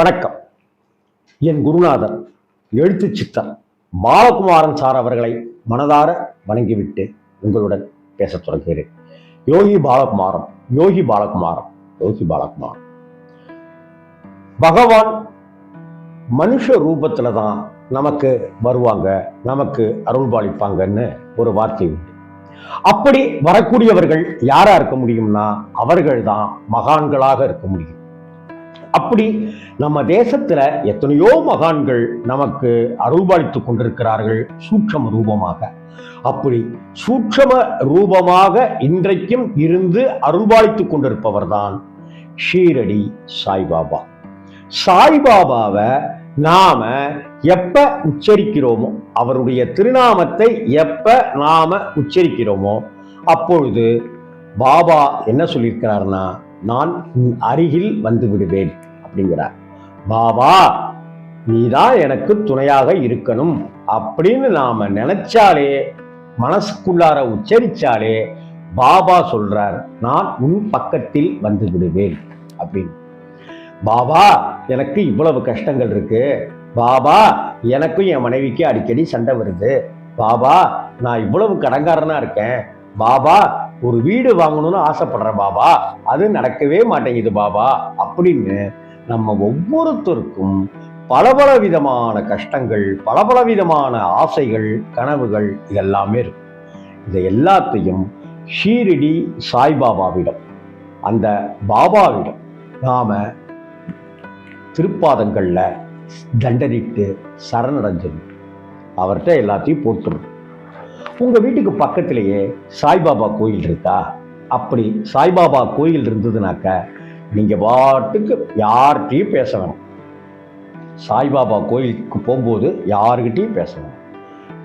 வணக்கம். என் குருநாதர் எழுத்து சித்தர் பாலகுமாரன் சார் அவர்களை மனதார வணங்கிவிட்டு உங்களுடன் பேசத் தொடங்குகிறேன். யோகி பாலகுமாரம் யோகி பாலகுமாரம் யோகி பாலகுமாரம். பகவான் மனுஷ ரூபத்தில் தான் நமக்கு வருவாங்க நமக்கு அருள்பாலிப்பாங்கன்னு ஒரு வார்த்தை உண்டு. அப்படி வரக்கூடியவர்கள் யாரா இருக்க முடியும்னா அவர்கள் தான் மகான்களாக இருக்க முடியும். அப்படி நம்ம தேசத்துல எத்தனையோ மகான்கள் நமக்கு அருள்பாலித்துக் கொண்டிருக்கிறார்கள் சூட்சம ரூபமாக. அப்படி சூட்சம ரூபமாக இன்றைக்கும் இருந்து அருள்பாலித்துக் கொண்டிருப்பவர் தான் ஷீரடி சாய்பாபா. சாய்பாபாவை நாம எப்ப உச்சரிக்கிறோமோ அவருடைய திருநாமத்தை எப்ப நாம உச்சரிக்கிறோமோ அப்பொழுது பாபா என்ன சொல்லியிருக்கிறார்னா நான் உன் அருகில் வந்து விடுவேன் அப்படிங்கிறார். பாபா நீதான் எனக்கு துணையாக இருக்கணும் அப்படின்னு நாம நினைச்சாலே மனசுக்குள்ளார உச்சரிச்சாலே பாபா சொல்றார் நான் உன் பக்கத்தில் வந்து விடுவேன் அப்படின்னு. பாபா எனக்கு இவ்வளவு கஷ்டங்கள் இருக்கு. பாபா எனக்கும் என் மனைவிக்கு அடிக்கடி சண்டை வருது. பாபா நான் இவ்வளவு கடங்காரனா இருக்கேன். பாபா ஒரு வீடு வாங்கணும்னு ஆசைப்படுற பாபா அது நடக்கவே மாட்டேங்குது பாபா. அப்படின்னு நம்ம ஒவ்வொருத்தருக்கும் பல பல விதமான கஷ்டங்கள் பல பல விதமான ஆசைகள் கனவுகள் இதெல்லாமே இருக்கும். இதை எல்லாத்தையும் ஷீரிடி சாய்பாபாவிடம் அந்த பாபாவிடம் நாம திருப்பாதங்களில் தண்டனிட்டு சரணடைஞ்சிடணும் அவர்கிட்ட எல்லாத்தையும் போட்டுடணும் உங்கள் வீட்டுக்கு பக்கத்திலேயே சாய்பாபா கோயில் இருக்கா? அப்படி சாய்பாபா கோயில் இருந்ததுனாக்க நீங்கள் பாட்டுக்கு யார்கிட்டையும் பேச வேணும். சாய்பாபா கோயிலுக்கு போகும்போது யாருக்கிட்டையும் பேச வேணும்.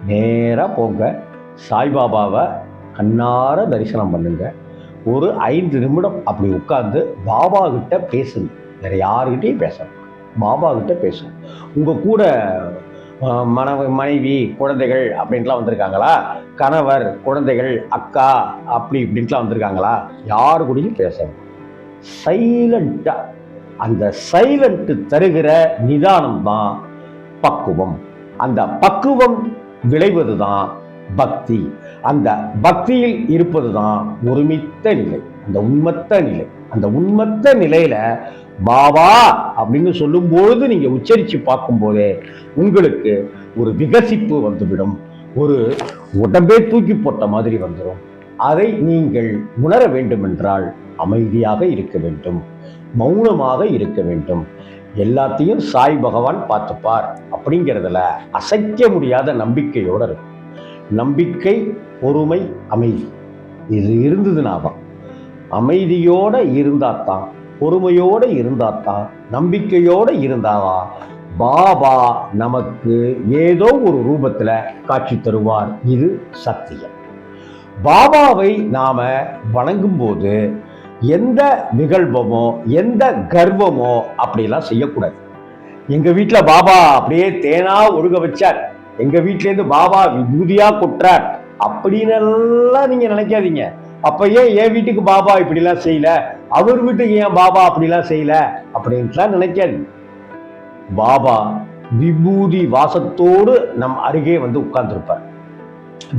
நேராக போங்க சாய்பாபாவை கண்ணார தரிசனம் பண்ணுங்க. ஒரு ஐந்து நிமிடம் அப்படி உட்காந்து பாபா கிட்ட பேசுங்க. வேறு யாருக்கிட்டையும் பேசணும் பாபா கிட்ட பேசுங்க. உங்கள் கூட மனைவி மனைவி குழந்தைகள் அப்படின்ட்டுலாம் வந்திருக்காங்களா? கணவர் குழந்தைகள் அக்கா அப்படி இப்படின்ட்டுலாம் வந்திருக்காங்களா? யாரு கூடயும் பேசணும் சைலண்டா. அந்த சைலண்ட்டு தருகிற நிதானம் தான் பக்குவம். அந்த பக்குவம் விளைவது தான் பக்தி. அந்த பக்தியில் இருப்பது தான் ஒருமித்த நிலை. அந்த உண்மத்த நிலை. அந்த உண்மத்த நிலையில பாபா அப்படின்னு சொல்லும்பொழுது நீங்க உச்சரிச்சு பார்க்கும்போதே உங்களுக்கு ஒரு விகசிப்பு வந்துவிடும். ஒரு உடம்பே தூக்கி போட்ட மாதிரி வந்துடும் அதை நீங்கள் உணர வேண்டுமென்றால் அமைதியாக இருக்க வேண்டும். மௌனமாக இருக்க வேண்டும். எல்லாத்தையும் சாய் பகவான் பார்த்துப்பார். அப்படிங்கிறதுல அசைக்க முடியாத நம்பிக்கையோட இருக்கும். நம்பிக்கை பொறுமை அமைதி. இது இருந்ததுனாதான் அமைதியோட இருந்தாத்தான் பொறுமையோட இருந்தாத்தான் நம்பிக்கையோட இருந்தாவா? பாபா நமக்கு ஏதோ ஒரு ரூபத்துல காட்சி தருவார். இது சத்தியம். பாபாவை நாம வணங்கும்போது எந்த நிகழ்வமோ எந்த கர்வமோ அப்படிலாம் செய்யக்கூடாது. எங்க வீட்டில் பாபா அப்படியே தேனா ஒழுக வச்சார். எங்க வீட்டிலேருந்து பாபா விபூதியா கொட்டுறார். அப்படின்னு எல்லாம் நீங்க நினைக்காதீங்க. அப்போ ஏன் என் வீட்டுக்கு பாபா இப்படிலாம் செய்யல? அவர் வீட்டுக்கு ஏன் பாபா அப்படிலாம் செய்யல? அப்படின்ட்டுலாம் நினைக்காது பாபா விபூதி வாசத்தோடு நம் அருகே வந்து உட்கார்ந்துருப்பார்.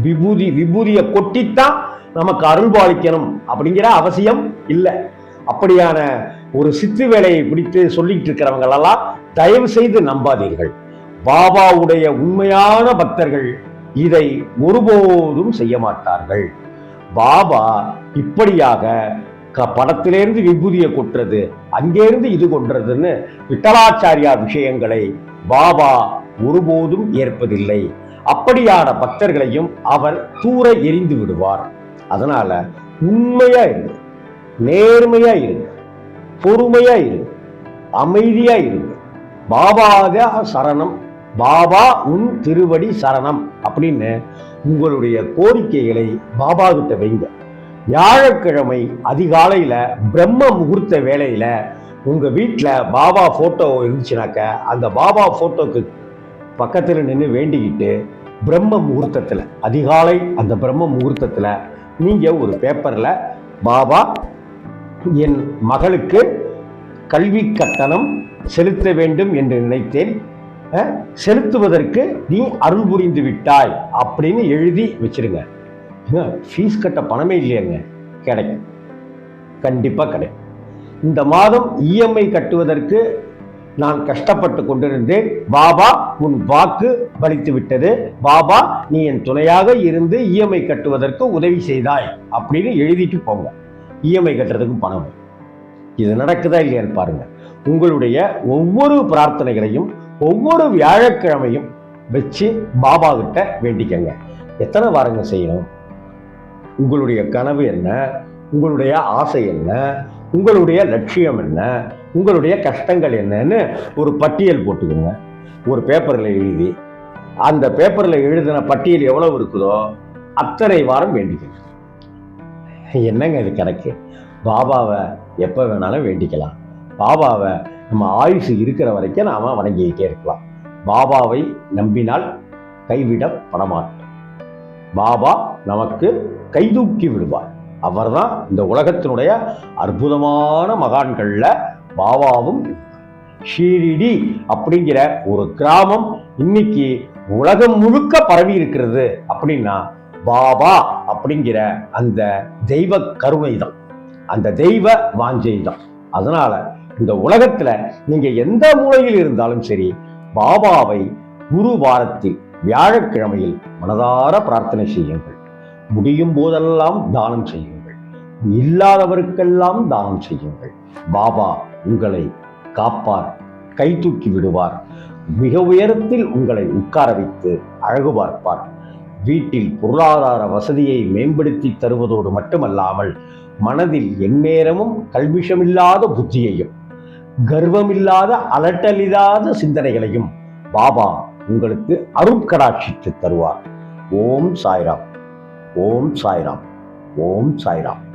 விபூதி விபூதியை கொட்டித்தான் நமக்கு அருள் பாலிக்கணும் அப்படிங்கிற அவசியம் இல்லை. அப்படியான ஒரு சித்து வேலையை பிடித்து சொல்லிட்டு இருக்கிறவங்களெல்லாம் தயவு செய்து நம்பாதீர்கள். பாபாவுடைய உண்மையான பக்தர்கள் இதை ஒருபோதும் செய்ய மாட்டார்கள். பாபா இப்படியாக க- படத்திலேருந்து விபூதியை கொட்டுறது அங்கேருந்து இது கொன்றதுன்னு விட்டலாச்சாரியா விஷயங்களை பாபா ஒருபோதும் ஏற்பதில்லை. அப்படியான பக்தர்களையும் அவர் தூர எரிந்து விடுவார். அதனால உண்மையா இருங்க நேர்மையா இருங்க பொறுமையா இருங்க அமைதியா இருங்க பாபாத சரணம் பாபா உன் திருவடி சரணம் அப்படின்னு உங்களுடைய கோரிக்கைகளை பாபா கிட்ட வைங்க. வியாழக்கிழமை அதிகாலையில் பிரம்ம முகூர்த்த வேலையில் உங்கள் வீட்டில் பாபா ஃபோட்டோ இருந்துச்சுனாக்க அந்த பாபா ஃபோட்டோக்கு பக்கத்தில் நின்று வேண்டிக்கிட்டு பிரம்ம முகூர்த்தத்தில் அதிகாலை அந்த பிரம்ம முகூர்த்தத்தில் நீங்கள் ஒரு பேப்பரில் பாபா என் மகளுக்கு கல்வி கட்டணம் செலுத்த வேண்டும் என்று நினைத்தேன். செலுத்துவதற்கு நீ அருள் புரிந்து விட்டாய் அப்படின்னு எழுதி வச்சிருங்க. ஃபீஸ் கட்ட பணமே இல்லையாங்க. கிடைக்கும் கண்டிப்பாக கிடைக்கும் இந்த மாதம் இஎம்ஐ கட்டுவதற்கு நான் கஷ்டப்பட்டு கொண்டிருந்தேன். பாபா உன் வாக்கு பலித்து விட்டது. பாபா நீ என் துணையாக இருந்து இஎம்ஐ கட்டுவதற்கு உதவி செய்தாய் அப்படின்னு எழுதிட்டு போங்க. இஎம்ஐ கட்டுறதுக்கு பணம். இது நடக்குதா இல்லையான்னு பாருங்க. உங்களுடைய ஒவ்வொரு பிரார்த்தனைகளையும் ஒவ்வொரு வியாழக்கிழமையும் வச்சு பாபா கிட்ட வேண்டிக்கங்க. எத்தனை வாரங்க செய்யணும்? உங்களுடைய கனவு என்ன? உங்களுடைய ஆசை என்ன? உங்களுடைய லட்சியம் என்ன? உங்களுடைய கஷ்டங்கள் என்னன்னு ஒரு பட்டியல் போட்டுக்கோங்க. ஒரு பேப்பரில் எழுதி அந்த பேப்பரில் எழுதின பட்டியல் எவ்வளவு இருக்குதோ அத்தனை வாரம் வேண்டிக்கணும். என்னங்க இது கணக்கு? பாபாவை எப்போ வேணாலும் வேண்டிக்கலாம். பாபாவை நம்ம ஆயுசு இருக்கிற வரைக்கும் நாம வணங்கிக்கிட்டே இருக்கலாம். பாபாவை நம்பினால் கைவிடப்பட மாட்டோம் பாபா நமக்கு கைதூக்கி விடுவார். அவர்தான் இந்த உலகத்தினுடைய அற்புதமான மகான்கள்ல பாபாவும் ஷீரிடி அப்படிங்கிற ஒரு கிராமம் இன்னைக்கு உலகம் முழுக்க பரவி இருக்கிறது அப்படின்னா பாபா அப்படிங்கிற அந்த தெய்வ கருணை தான் அந்த தெய்வ வாஞ்சை தான் அதனால இந்த உலகத்துல நீங்க எந்த மூலையில் இருந்தாலும் சரி பாபாவை குரு வாரத்தில் வியாழக்கிழமையில் மனதார பிரார்த்தனை செய்யுங்கள். முடியும் போதெல்லாம் தானம் செய்யுங்கள். இல்லாதவருக்கெல்லாம் தானம் செய்யுங்கள். பாபா உங்களை காப்பார் கை தூக்கி விடுவார். மிக உயரத்தில் உங்களை உட்கார வைத்து அழகு பார்ப்பார். வீட்டில் பொருளாதார வசதியை மேம்படுத்தி தருவதோடு மட்டுமல்லாமல் மனதில் எந்நேரமும் கல்விஷமில்லாத புத்தியையும் கர்வமில்லாத அலட்டலில்லாத சிந்தனைகளையும் பாபா உங்களுக்கு அருட்கடாட்சித்து தருவார். ஓம் சாய்ராம். ஓம் சாய்ராம். ஓம் சாய்ராம்.